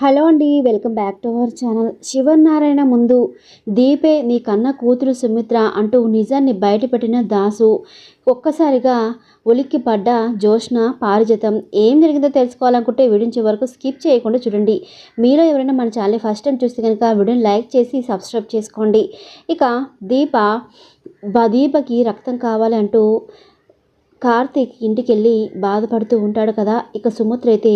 Hello అండి welcome back to our channel. Sivanarayana ముందు. దీపే నీ కన్న కూతురు సుమిత్ర అంటూ నిజాన్ని బయటపెట్టిన దాసు. ఒక్కసారిగా ఉలిక్కి పడ్డ జోష్న పారిజతం ఏం జరిగిందో తెలుసుకోవాలనుకుంటే వీడియో వరకు స్కిప్ చేయకుండా చూడండి. మీలో ఎవరైనా మన ఛానల్ ఫస్ట్ టైం చూస్తే కనుక వీడియోని లైక్ చేసి సబ్స్క్రైబ్ చేసుకోండి. ఇక దీప దీపకి రక్తం కావాలంటూ కార్తీక్ ఇంటికి వెళ్ళి బాధపడుతూ ఉంటాడు కదా. ఇక సుమిత్ర అయితే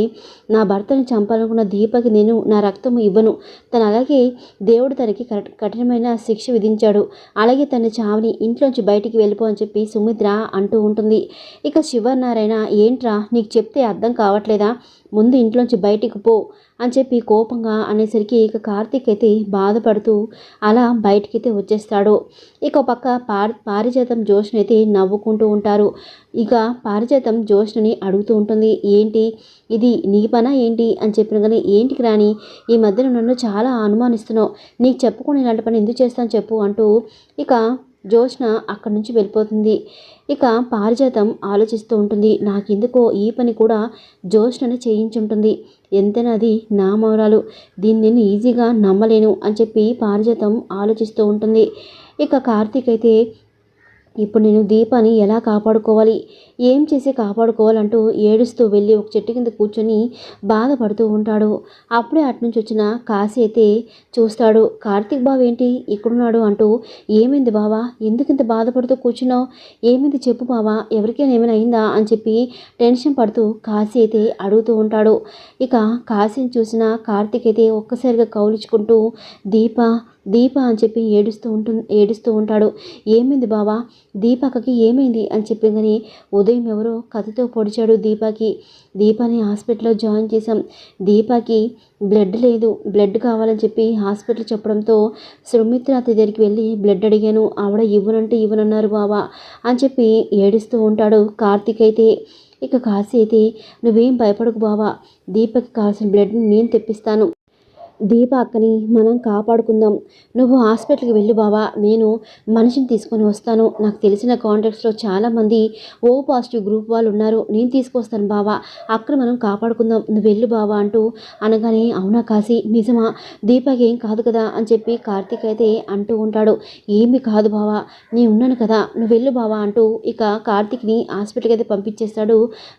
నా భర్తను చంపాలనుకున్న దీపకి నేను నా రక్తం ఇవ్వను. తను అలాగే దేవుడు తనకి కఠినమైన శిక్ష విధించాడు. అలాగే తన చావుని ఇంట్లోంచి బయటికి వెళ్ళిపో అని చెప్పి సుమిత్ర అంటూ ఉంటుంది. ఇక శివనారాయణ ఏంట్రా నీకు చెప్తే అర్థం కావట్లేదా? ముందు ఇంట్లోంచి బయటికి పో అని చెప్పి కోపంగా అనేసరికి ఇక కార్తీక్ అయితే బాధపడుతూ అలా బయటికైతే వచ్చేస్తాడు. ఇక పక్క పారి పారిజాతం జోష్ని అయితే నవ్వుకుంటూ ఉంటారు. ఇక పారిజాతం జోష్ని అడుగుతూ ఉంటుంది. ఏంటి? ఇది నీ పనా ఏంటి? అని చెప్పిన కానీ ఏంటికి రాని ఈ మధ్యన నన్ను చాలా అనుమానిస్తున్నావు. నీకు చెప్పుకుని ఇలాంటి పని ఎందుకు చేస్తాను చెప్పు అంటూ ఇక జోష్న అక్కడి నుంచి వెళ్ళిపోతుంది. ఇక పారిజాతం ఆలోచిస్తూ ఉంటుంది. నాకెందుకో ఈ పని కూడా జోష్నని చేయించుంటుంది. ఎంతైనా అది నా మౌరాలు దీన్ని నేను ఈజీగా నమ్మలేను అని చెప్పి పారిజాతం ఆలోచిస్తూ ఉంటుంది. ఇక కార్తీక్ అయితే ఇప్పుడు నేను దీపాన్ని ఎలా కాపాడుకోవాలి? ఏం చేసి కాపాడుకోవాలంటూ ఏడుస్తూ వెళ్ళి ఒక చెట్టు కింద కూర్చొని బాధపడుతూ ఉంటాడు. అప్పుడే అటు నుంచి వచ్చిన కాశీ అయితే చూస్తాడు. కార్తీక్ బావ ఏంటి? ఇక్కడున్నాడు అంటూ ఏమైంది బావా? ఎందుకు ఇంత బాధపడుతూ కూర్చున్నావు? ఏమైంది చెప్పు బావా? ఎవరికైనా ఏమైనా అయిందా? అని చెప్పి టెన్షన్ పడుతూ కాశీ అయితే అడుగుతూ ఉంటాడు. ఇక కాశీని చూసిన కార్తీక్ అయితే ఒక్కసారిగా కౌలించుకుంటూ దీప దీప అని చెప్పి ఏడుస్తూ ఉంటు ఏడుస్తూ ఉంటాడు. ఏమైంది బావా? దీపకకి ఏమైంది? అని చెప్పి కానీ ఉదయం ఎవరో కథతో పొడిచాడు దీపాకి. దీపాని హాస్పిటల్లో జాయిన్ చేశాం. దీపాకి బ్లడ్ లేదు. బ్లడ్ కావాలని చెప్పి హాస్పిటల్ చెప్పడంతో సుమిత్ర అతని దగ్గరికి వెళ్ళి బ్లడ్ అడిగాను. ఆవిడ ఇవ్వనంటే ఇవ్వనన్నారు బావా అని చెప్పి ఏడుస్తూ ఉంటాడు కార్తీక్ అయితే. ఇక కాశీ అయితే నువ్వేం భయపడకు బావా. దీపకి కావాల్సిన బ్లడ్ని నేను తెప్పిస్తాను. దీప అక్కని మనం కాపాడుకుందాం. నువ్వు హాస్పిటల్కి వెళ్ళు బావా. నేను మనిషిని తీసుకొని వస్తాను. నాకు తెలిసిన కాంటాక్ట్స్లో చాలామంది ఓ పాజిటివ్ గ్రూప్ వాళ్ళు ఉన్నారు నేను తీసుకొస్తాను బావా. అక్కడ మనం కాపాడుకుందాం. నువ్వు వెళ్ళు బావా అంటూ అనగానే అవునా కాశీ? నిజమా? దీపకి ఏం కాదు కదా? అని చెప్పి కార్తీక్ అయితే అంటూ ఉంటాడు. ఏమి కాదు బావా. నేను ఉన్నాను కదా. నువ్వు వెళ్ళు బావా అంటూ ఇక కార్తీక్ని హాస్పిటల్కి అయితే పంపించేస్తాడు.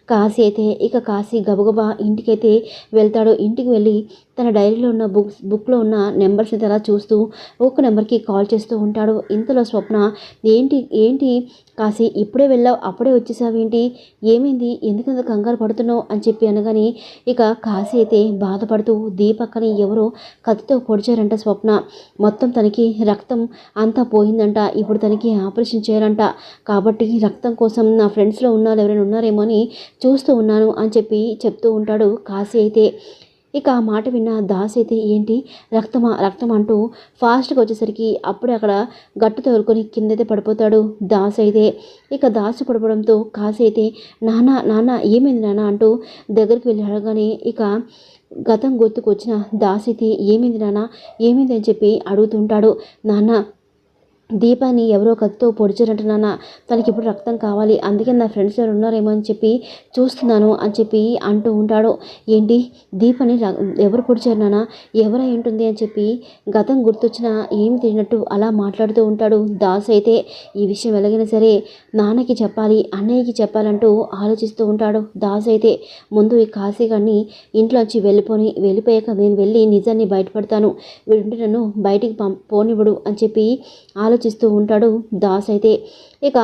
కాశీ అయితే ఇక కాశీ గబగబా ఇంటికైతే వెళ్తాడు. ఇంటికి వెళ్ళి తన డైరీలో ఉన్న బుక్స్ బుక్లో ఉన్న నెంబర్స్ని అయితే అలా చూస్తూ ఒక నెంబర్కి కాల్ చేస్తూ ఉంటాడు. ఇంతలో స్వప్న ఏంటి ఏంటి కాశీ ఇప్పుడే వెళ్ళావు అప్పుడే వచ్చేసావేంటి? ఏమైంది? ఎందుకంత కంగారు పడుతున్నావు? అని చెప్పి అనగానే ఇక కాశీ అయితే బాధపడుతూ దీపక్కని ఎవరో కత్తితో పొడిచారంట స్వప్న. మొత్తం తనకి రక్తం అంతా పోయిందంట. ఇప్పుడు తనకి ఆపరేషన్ చేయాలంట. కాబట్టి రక్తం కోసం నా ఫ్రెండ్స్లో ఉన్న వాళ్ళు ఎవరైనా ఉన్నారేమో అని చూస్తూ ఉన్నాను అని చెప్పి చెప్తూ ఉంటాడు కాశీ అయితే. ఇక ఆ మాట విన్న దాస్ అయితే ఏంటి? రక్తమా రక్తం అంటూ ఫాస్ట్గా వచ్చేసరికి అప్పుడే అక్కడ గట్టు తోలుకొని కిందైతే పడిపోతాడు దాస్ అయితే. ఇక దాసు పడిపోవడంతో కాసి అయితే నాన్న నాన్న ఏమైంది నాన్న? అంటూ దగ్గరికి వెళ్ళి అడగానే ఇక గతం గుర్తుకొచ్చిన దాస్ అయితే ఏమైంది నాన్న? ఏమైంది? అని చెప్పి అడుగుతుంటాడు. నాన్న దీపాన్ని ఎవరో కత్తితో పొడిచారంట నాన్న. తనకి ఇప్పుడు రక్తం కావాలి. అందుకే నా ఫ్రెండ్స్ ఎవరు ఉన్నారేమో అని చెప్పి చూస్తున్నాను అని చెప్పి అంటూ ఉంటాడు. ఏంటి? దీపాన్ని ఎవరు పొడిచారు నాన్న? ఎవరై ఉంటుంది అని చెప్పి గతం గుర్తొచ్చినా ఏమి తినట్టు అలా మాట్లాడుతూ ఉంటాడు దాస్ అయితే. ఈ విషయం ఎలాగైనా సరే నాన్నకి చెప్పాలి అన్నయ్యకి చెప్పాలంటూ ఆలోచిస్తూ ఉంటాడు దాస్ అయితే. ముందు ఈ కాశీగాన్ని ఇంట్లోంచి వెళ్ళిపోని వెళ్ళిపోయాక నేను వెళ్ళి నిజాన్ని బయటపడతాను. వీడుంటే నన్ను బయటికి పం పోనివ్వడు అని చెప్పి ఆలోచిస్తూ ఉంటాడు దాస్ అయితే. ఇక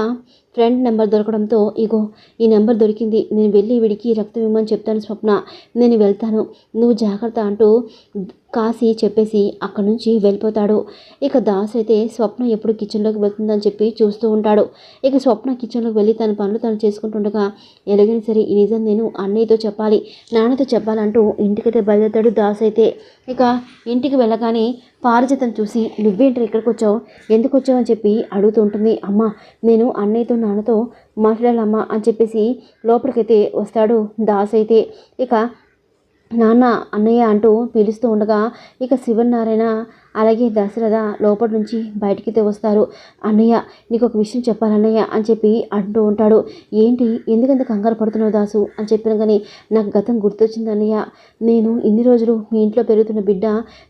ఫ్రెండ్ నెంబర్ దొరకడంతో ఇగో ఈ నెంబర్ దొరికింది. నేను వెళ్ళి వీడికి రక్తం ఇవ్వమని చెప్తాను స్వప్న. నేను వెళ్తాను. నువ్వు జాగ్రత్త అంటూ కాశీ చెప్పేసి అక్కడి నుంచి వెళ్ళిపోతాడు. ఇక దాస్ అయితే స్వప్న ఎప్పుడు కిచెన్లోకి వెళ్తుందని చెప్పి చూస్తూ ఉంటాడు. ఇక స్వప్న కిచెన్లోకి వెళ్ళి తన పనులు తను చేసుకుంటుండగా ఎలాగైనా సరే ఈ నిజం నేను అన్నయ్యతో చెప్పాలి నాన్నతో చెప్పాలంటూ ఇంటికైతే బయలుదేరుతాడు దాస్ అయితే. ఇక ఇంటికి వెళ్ళగానే పారిజాతం చూసి నువ్వేంటి ఇక్కడికి వచ్చావు? ఎందుకు వచ్చావు? అని చెప్పి అడుగుతూ ఉంటుంది. అమ్మ నేను అన్నయ్యతో నాన్నతో మాట్లాడాలమ్మా అని చెప్పేసి లోపలికైతే వస్తాడు దాస్ అయితే. ఇక నాన్న అన్నయ్య అంటూ పిలుస్తూ ఉండగా ఇక శివనారాయణ అలాగే దశరథ లోపల నుంచి బయటికి వస్తారు. అన్నయ్య నీకు ఒక విషయం చెప్పాలన్నయ్య అని చెప్పి అంటూ ఉంటాడు. ఏంటి? ఎందుకంత కంగారు పడుతున్నావు దాసు? అని చెప్పిన కానీ నాకు గతం గుర్తొచ్చింది అన్నయ్య. నేను ఇన్ని రోజులు మీ ఇంట్లో పెరుగుతున్న బిడ్డ.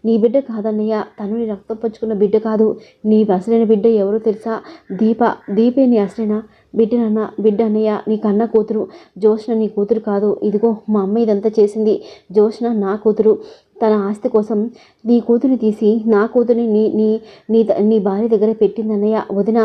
నీ బిడ్డ కాదన్నయ్య. తను నీ రక్తం పంచుకున్న బిడ్డ కాదు. నీ అసలైన బిడ్డ ఎవరో తెలుసా? దీప. దీపే నీ అసలైన? బిడ్డనన్న బిడ్డ అన్నయ్య నీ కన్న కూతురు. జోష్న నీ కూతురు కాదు. ఇదిగో మా అమ్మ ఇదంతా చేసింది. జోష్న నా కూతురు. తన ఆస్తి కోసం నీ కూతురిని తీసి నా కూతురిని నీ నీ నీ నీ భార్య దగ్గర పెట్టిందన్నయ్య వదిన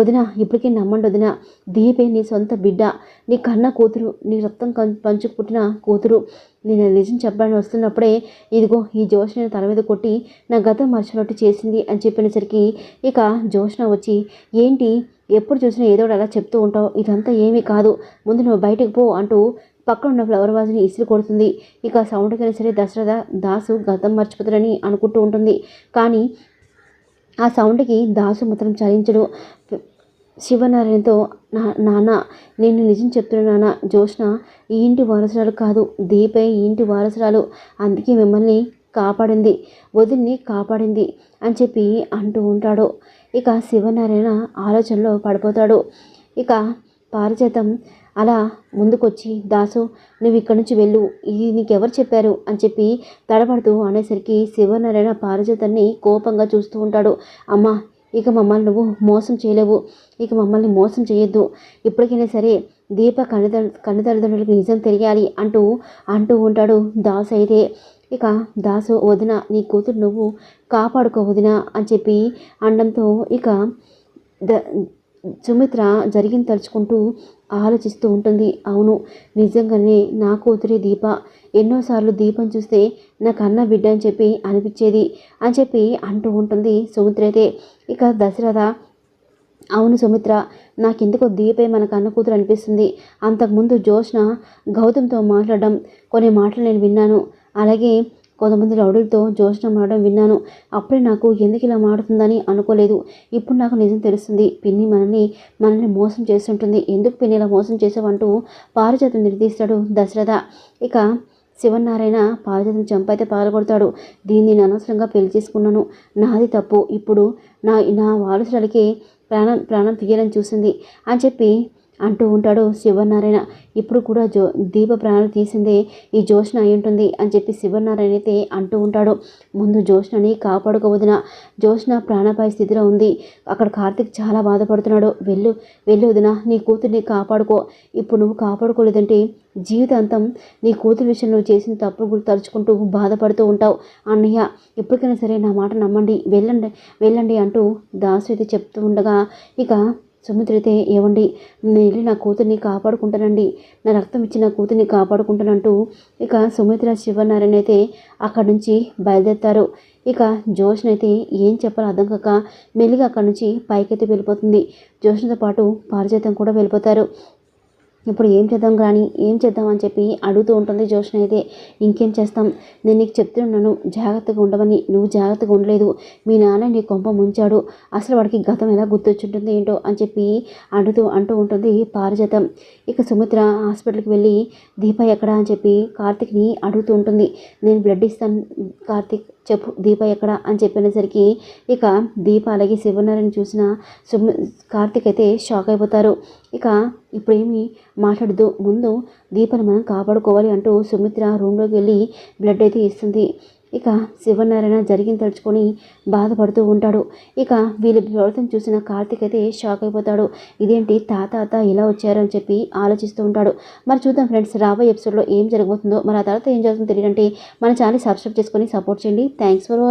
వదిన ఇప్పటికే నమ్మండి వదిన. దీపే నీ సొంత బిడ్డ. నీ కన్న కూతురు నీ రక్తం పంచు పుట్టిన కూతురు. నేను నిజం చెప్పడానికి వస్తున్నప్పుడే ఇదిగో ఈ జోష్ని తల మీద కొట్టి నా గతం మర్చినట్టు చేసింది అని చెప్పినసరికి ఇక జోష్న వచ్చి ఏంటి? ఎప్పుడు చూసినా ఏదో అలా చెప్తూ ఉంటావు. ఇదంతా ఏమీ కాదు. ముందు నువ్వు బయటకు పో అంటూ పక్కన ఉన్న ఫ్లవర్ వాజ్ని ఇసిరి కొడుతుంది. ఇక సౌండ్కైనా సరే దశరథ దాసు గతం మర్చిపోతాడని అనుకుంటూ ఉంటుంది. కానీ ఆ సౌండ్కి దాసు మాత్రం చలించడు. శివనారాయణతో నా నాన్న నేను నిజం చెప్తున్నా నాన్న జోష్న ఈ ఇంటి వారసురాలు కాదు. దీపే ఈ ఇంటి వారసురాలు. అందుకే మిమ్మల్ని కాపాడింది. వదిలిని కాపాడింది అని చెప్పి అంటూ ఉంటాడు. ఇక శివనారాయణ ఆలోచనలో పడిపోతాడు. ఇక పారిచేతం అలా ముందుకొచ్చి దాసు నువ్వు ఇక్కడి నుంచి వెళ్ళు. ఇది నీకెవరు చెప్పారు? అని చెప్పి తడబడుతూ అనేసరికి శివనారాయణ పారిజాతాన్ని కోపంగా చూస్తూ ఉంటాడు. అమ్మ ఇక మమ్మల్ని నువ్వు మోసం చేయలేవు. ఇక మమ్మల్ని మోసం చేయొద్దు. ఇప్పటికైనా సరే దీప కన్నద కన్నతల్లిదండ్రులకు నిజం తెలియాలి అంటూ అంటూ ఉంటాడు దాసు అయితే. ఇక దాసు వదిన నీ కూతురు నువ్వు కాపాడుకో వదిన అని చెప్పి అండంతో ఇక ద సుమిత్ర జరిగింది తలుచుకుంటూ ఆలోచిస్తూ ఉంటుంది. అవును నిజంగానే నా కూతురే దీప. ఎన్నోసార్లు దీపం చూస్తే నాకు అన్న బిడ్డ అని చెప్పి అనిపించేది అని చెప్పి అంటూ ఉంటుంది సుమిత్ర అయితే. ఇక దశరథ అవును సుమిత్ర నాకెందుకో దీపే మన కన్న కూతురు అనిపిస్తుంది. అంతకుముందు జోష్న గౌతమ్తో మాట్లాడడం కొన్ని మాటలు నేను విన్నాను. అలాగే కొంతమంది రౌడీలతో జోష్న మాడడం విన్నాను. అప్పుడే నాకు ఎందుకు ఇలా మాడుతుందని అనుకోలేదు. ఇప్పుడు నాకు నిజం తెలుస్తుంది. పిన్ని మనల్ని మనల్ని మోసం చేస్తుంటుంది. ఎందుకు పిన్ని ఇలా మోసం చేసావంటూ పారిజాతం నిర్దిస్తాడు దశరథ. ఇక శివనారాయణ పారిజాతం చంపైతే పాల్గొడతాడు. దీన్ని నేను అనవసరంగా పెళ్ళి చేసుకున్నాను. నాది తప్పు. ఇప్పుడు నా నా వారసులకి ప్రాణం ప్రాణం తీయాలని చూసింది అని చెప్పి అంటూ ఉంటాడు శివనారాయణ. ఇప్పుడు కూడా జో దీప ప్రాణాలు తీసిందే ఈ జోష్ణ అయి ఉంటుంది అని చెప్పి శివనారాయణ అయితే అంటూ ఉంటాడు. ముందు జోష్ణని కాపాడుకోవదిన జోష్ణ ప్రాణపాయ స్థితిలో ఉంది. అక్కడ కార్తిక్ చాలా బాధపడుతున్నాడు. వెళ్ళు వెళ్ళు వదిన. నీ కూతుర్ని కాపాడుకో. ఇప్పుడు నువ్వు కాపాడుకోలేదంటే జీవితాంతం నీ కూతురు విషయంలో చేసిన తప్పులు గురి తలుచుకుంటూ బాధపడుతూ ఉంటావు. అన్నయ్య ఎప్పటికైనా సరే నా మాట నమ్మండి. వెళ్ళండి వెళ్ళండి అంటూ దాసు అయితే చెప్తూ ఉండగా ఇక సుమిత్ర అయితే ఏమండి నేను వెళ్ళి నా కూతుర్ని కాపాడుకుంటానండి. నా రక్తం ఇచ్చి నా కూతుర్ని కాపాడుకుంటానంటూ ఇక సుమిత్ర శివనారాయణ అయితే అక్కడి నుంచి బయలుదేరుతారు. ఇక జోష్న అయితే ఏం చెప్పాలో అర్థం కాక మెల్లిగా అక్కడి నుంచి పైకైతే వెళ్ళిపోతుంది. జోష్నతో పాటు పారిజాతం కూడా వెళ్ళిపోతారు. ఇప్పుడు ఏం చేద్దాం కానీ ఏం చేద్దాం అని చెప్పి అడుగుతూ ఉంటుంది జోష్న అయితే ఇంకేం చేస్తాం? నేను నీకు చెప్తున్నాను జాగ్రత్తగా ఉండవని. నువ్వు జాగ్రత్తగా ఉండలేదు. మీ నాన్న నీ కొంప ముంచాడు. అసలు వాడికి గతం ఎలా గుర్తొచ్చుంటుంది ఏంటో అని చెప్పి అడుగుతూ అంటూ ఉంటుంది పారిజాతం. ఇక సుమిత్ర హాస్పిటల్కి వెళ్ళి దీప ఎక్కడా అని చెప్పి కార్తిక్ని అడుగుతూ ఉంటుంది. నేను బ్లడ్ ఇస్తాను కార్తిక్ చెప్పు దీప ఎక్కడ అని చెప్పినసరికి ఇక దీప అలాగే శివనారాయణ చూసిన సుమి కార్తిక్ అయితే షాక్ అయిపోతారు. ఇక ఇప్పుడేమి మాట్లాడదు ముందు దీపను మనం కాపాడుకోవాలి అంటూ సుమిత్ర రూమ్లోకి వెళ్ళి బ్లడ్ అయితే ఇస్తుంది. ఇక శివనారాయణ జరిగిన తలుచుకొని బాధపడుతూ ఉంటాడు. ఇక వీళ్ళ ప్రవర్తన చూసిన కార్తీక్ అయితే షాక్ అయిపోతాడు. ఇదేంటి తాత అత్త ఇలా వచ్చారని చెప్పి ఆలోచిస్తూ ఉంటాడు. మరి చూద్దాం ఫ్రెండ్స్ రాబోయే ఎపిసోడ్లో ఏం జరగబోతుందో. మరి ఆ తర్వాత ఏం జరుగుతుందో తెలియదంటే మన ఛానల్ సబ్స్క్రైబ్ చేసుకొని సపోర్ట్ చేయండి. Thanks for